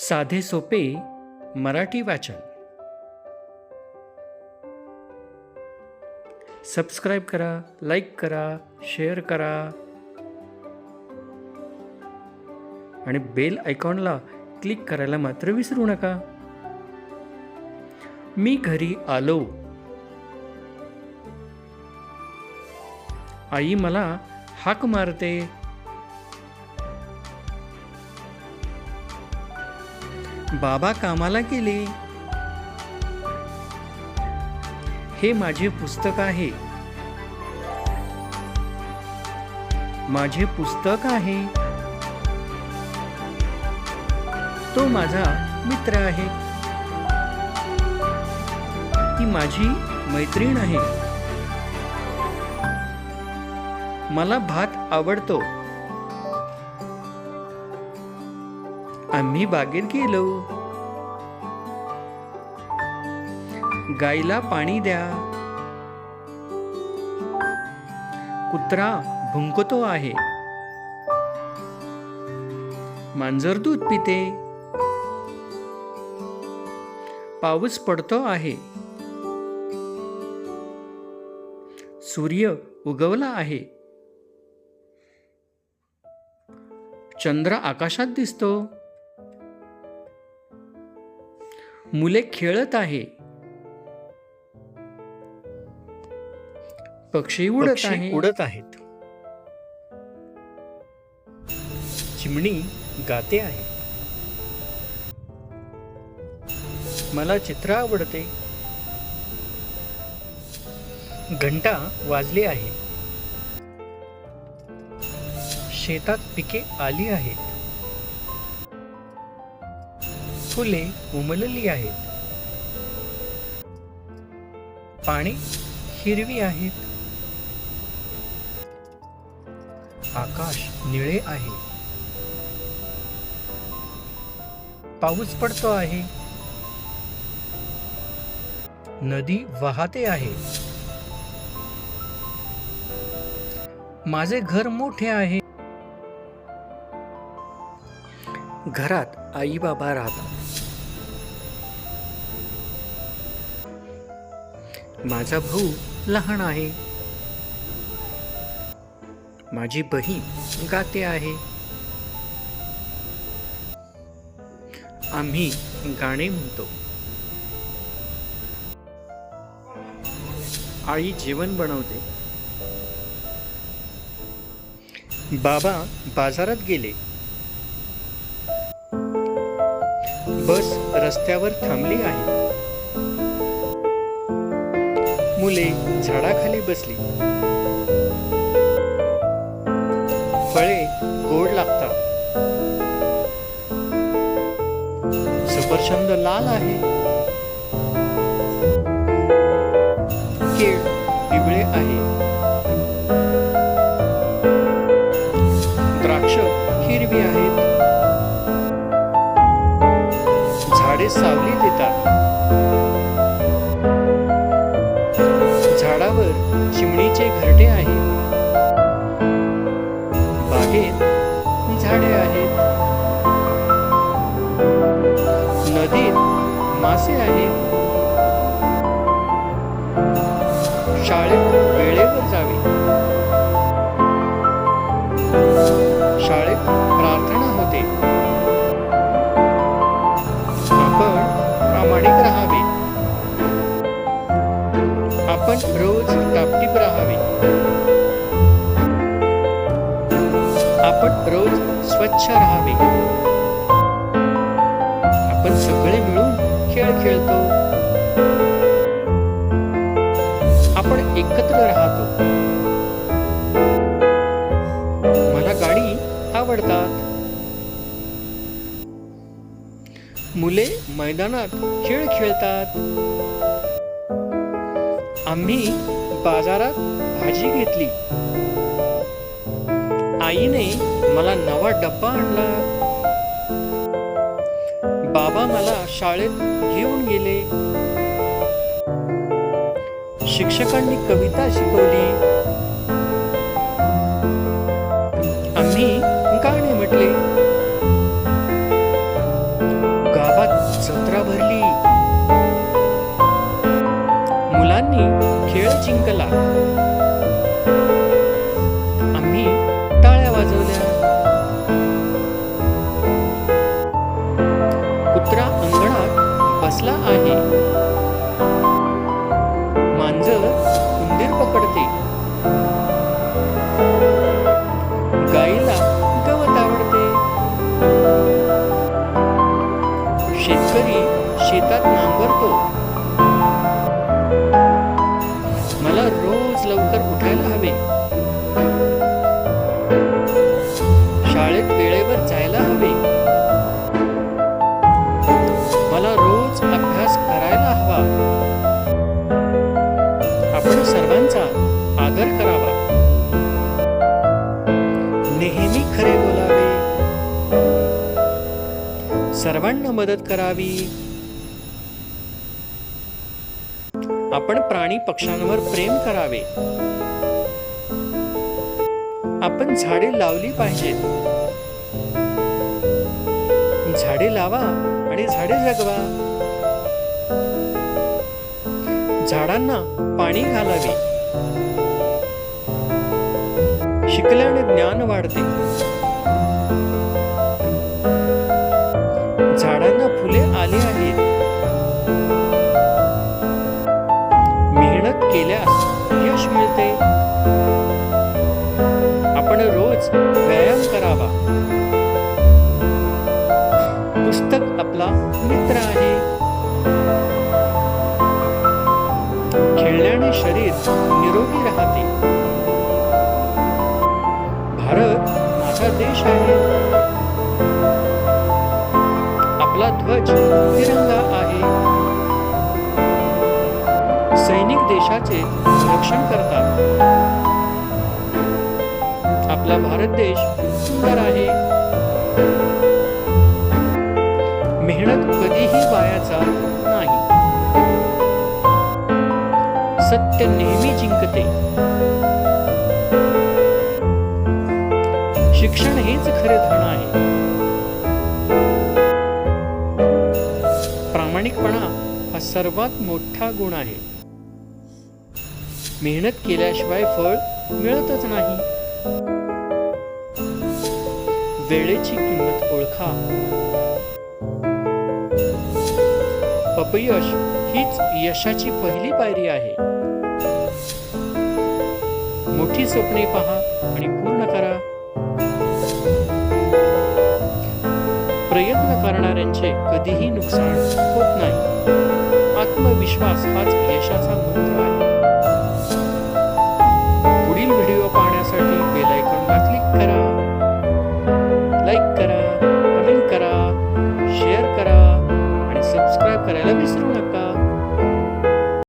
साधे सोपे मराठी वाचन. सबस्क्राईब करा लाईक करा शेअर करा. आणि बेल आयकॉनला क्लिक करायला मात्र विसरू नका. मी घरी आलो. आई मला हाक मारते. बाबा कामाला गेले. हे माझे पुस्तक आहे. माझे पुस्तक आहे. तो माझा मित्र आहे. ती माझी मैत्रीण आहे. मला भात आवडतो. आम्ही बागेत गेलो. गाईला पाणी द्या. कुत्रा भुंकतो आहे. मांजर दूध पिते. पाऊस पडतो आहे. सूर्य उगवला आहे. चंद्र आकाशात दिसतो. मुले खेळत आहे. पक्षी उडत आहे उडत आहेत. चिमणी गाते आहे. मला चित्र आवडते. घंटा वाजली आहे. शेतात पिके आली आहेत. फुले उमलली आहेत. पाणी हिरवी आहेत. आकाश निळे आहे. पाऊस पडतो आहे. नदी वाहते आहे. माझे घर मोठे आहे. घरात आई बाबा राहतात. माझा भाऊ लहान आहे. माझी बहीण गाते आहे. आम्ही गाणे म्हणतो. आई जेवण बनवते. बाबा बाजारात गेले. बस रस्त्यावर थांबली आहे. मुले झाडाखाली बसली. फळे गोड लागतात. सफरचंद लाल आहे. झाडावर चिमणीचे घरटे आहे बागेत झाडे आहेत. नदीत मासे आहेत. शाळेत वेळेवर जावे. रोज राहावे. आपण रोज स्वच्छ राहावे. आपण सगळे मिळून खेळ खेळतो. आपण एकत्र राहतो. मला गाडी आवडतात. मुले मैदानात खेळ खेळतात. आम्ही बाजारात भाजी घेतली. आईने मला नवा डब्बा आणला. बाबा मला शाळेत घेऊन गेले. शिक्षकांनी कविता शिकवली. शाळेत वेळेवर जायला हवे. मला रोज अभ्यास करायला हवा. आपण सर्वांचा आदर करावा. नेहमी खरे बोलावे. सर्वांना मदत करावी. आपण प्राणी पक्ष्यांवर प्रेम करावे. आपण झाडे लावली पाहिजेत. झाडे लावा आणि झाडे जगवा. झाडांना पाणी घालावे. शिकल्याने ज्ञान वाढते. निरोगी राहते. भारत माझा देश आहे. आपला ध्वज तिरंगा आहे. सैनिक देशाचे रक्षण करतात. आपला भारत देश सुंदर आहे. मेहनत कधीही वाया जात सत्य नेहमी जिंकते. शिक्षण हेच खरे धन आहे. प्रामाणिकपणा हा सर्वात मोठा गुण आहे. मेहनत केल्याशिवाय फळ मिळतच नाही. वेळेची किंमत ओळखा. अपयश हीच यशाची पहिली पायरी आहे. मोठी स्वप्ने पहा आणि पूर्ण करा. प्रयत्न करणाऱ्यांचे कधीही नुकसान होत नाही. आत्मविश्वास हाच यशाचा मंत्र आहे.